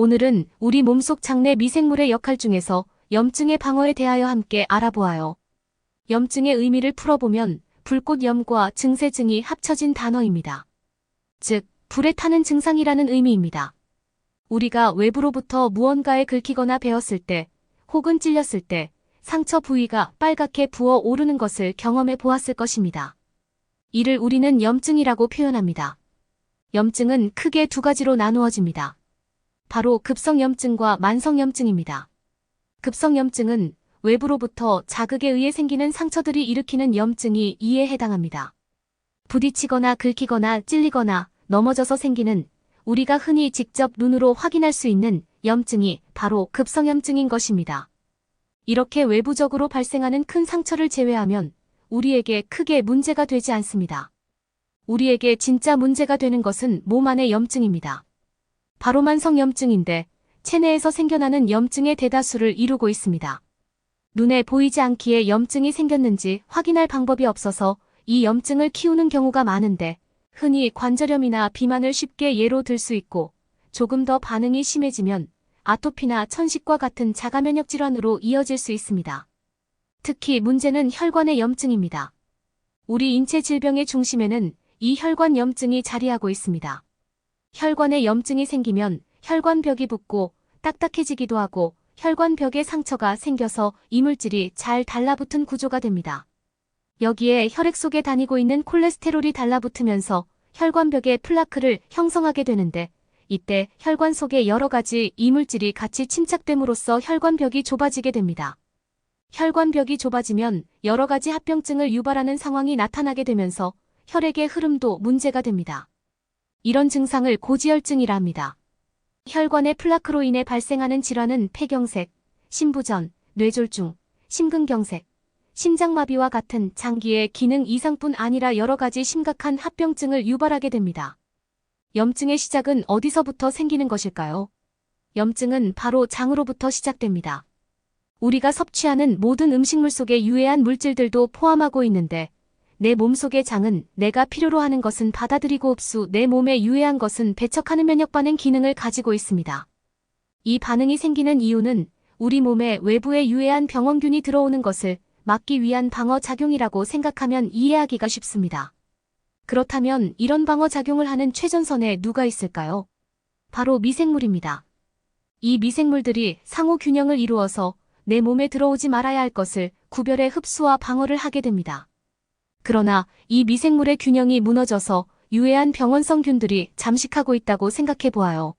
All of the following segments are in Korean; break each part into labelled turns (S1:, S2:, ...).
S1: 오늘은 우리 몸속 장내 미생물의 역할 중에서 염증의 방어에 대하여 함께 알아보아요. 염증의 의미를 풀어보면 불꽃염과 증세증이 합쳐진 단어입니다. 즉, 불에 타는 증상이라는 의미입니다. 우리가 외부로부터 무언가에 긁히거나 베었을 때, 혹은 찔렸을 때, 상처 부위가 빨갛게 부어 오르는 것을 경험해 보았을 것입니다. 이를 우리는 염증이라고 표현합니다. 염증은 크게 두 가지로 나누어집니다. 바로 급성염증과 만성염증입니다. 급성염증은 외부로부터 자극에 의해 생기는 상처들이 일으키는 염증이 이에 해당합니다. 부딪히거나 긁히거나 찔리거나 넘어져서 생기는 우리가 흔히 직접 눈으로 확인할 수 있는 염증이 바로 급성염증인 것입니다. 이렇게 외부적으로 발생하는 큰 상처를 제외하면 우리에게 크게 문제가 되지 않습니다. 우리에게 진짜 문제가 되는 것은 몸 안의 염증입니다. 바로 만성 염증인데 체내에서 생겨나는 염증의 대다수를 이루고 있습니다. 눈에 보이지 않기에 염증이 생겼는지 확인할 방법이 없어서 이 염증을 키우는 경우가 많은데 흔히 관절염이나 비만을 쉽게 예로 들 수 있고 조금 더 반응이 심해지면 아토피나 천식과 같은 자가면역 질환으로 이어질 수 있습니다. 특히 문제는 혈관의 염증입니다. 우리 인체 질병의 중심에는 이 혈관 염증이 자리하고 있습니다. 혈관에 염증이 생기면 혈관벽이 붓고 딱딱해지기도 하고 혈관벽에 상처가 생겨서 이물질이 잘 달라붙은 구조가 됩니다. 여기에 혈액 속에 다니고 있는 콜레스테롤이 달라붙으면서 혈관벽에 플라크를 형성하게 되는데 이때 혈관 속에 여러 가지 이물질이 같이 침착됨으로써 혈관벽이 좁아지게 됩니다. 혈관벽이 좁아지면 여러 가지 합병증을 유발하는 상황이 나타나게 되면서 혈액의 흐름도 문제가 됩니다. 이런 증상을 고지혈증이라 합니다. 혈관의 플라크로 인해 발생하는 질환은 폐경색, 심부전, 뇌졸중, 심근경색, 심장마비와 같은 장기의 기능 이상뿐 아니라 여러 가지 심각한 합병증을 유발하게 됩니다. 염증의 시작은 어디서부터 생기는 것일까요? 염증은 바로 장으로부터 시작됩니다. 우리가 섭취하는 모든 음식물 속에 유해한 물질들도 포함하고 있는데 내 몸속의 장은 내가 필요로 하는 것은 받아들이고 흡수, 내 몸에 유해한 것은 배척하는 면역 반응 기능을 가지고 있습니다. 이 반응이 생기는 이유는 우리 몸에 외부의 유해한 병원균이 들어오는 것을 막기 위한 방어 작용이라고 생각하면 이해하기가 쉽습니다. 그렇다면 이런 방어 작용을 하는 최전선에 누가 있을까요? 바로 미생물입니다. 이 미생물들이 상호 균형을 이루어서 내 몸에 들어오지 말아야 할 것을 구별해 흡수와 방어를 하게 됩니다. 그러나 이 미생물의 균형이 무너져서 유해한 병원성 균들이 잠식하고 있다고 생각해 보아요.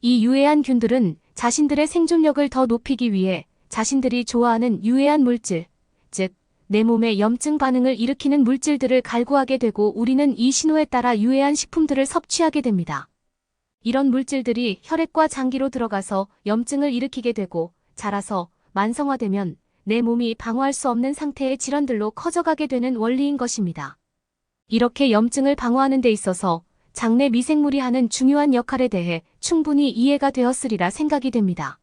S1: 이 유해한 균들은 자신들의 생존력을 더 높이기 위해 자신들이 좋아하는 유해한 물질, 즉, 내 몸에 염증 반응을 일으키는 물질들을 갈구하게 되고 우리는 이 신호에 따라 유해한 식품들을 섭취하게 됩니다. 이런 물질들이 혈액과 장기로 들어가서 염증을 일으키게 되고 자라서 만성화되면 내 몸이 방어할 수 없는 상태의 질환들로 커져가게 되는 원리인 것입니다. 이렇게 염증을 방어하는 데 있어서 장내 미생물이 하는 중요한 역할에 대해 충분히 이해가 되었으리라 생각이 됩니다.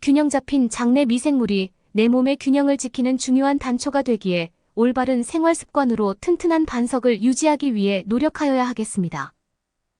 S1: 균형 잡힌 장내 미생물이 내 몸의 균형을 지키는 중요한 단초가 되기에 올바른 생활 습관으로 튼튼한 반석을 유지하기 위해 노력하여야 하겠습니다.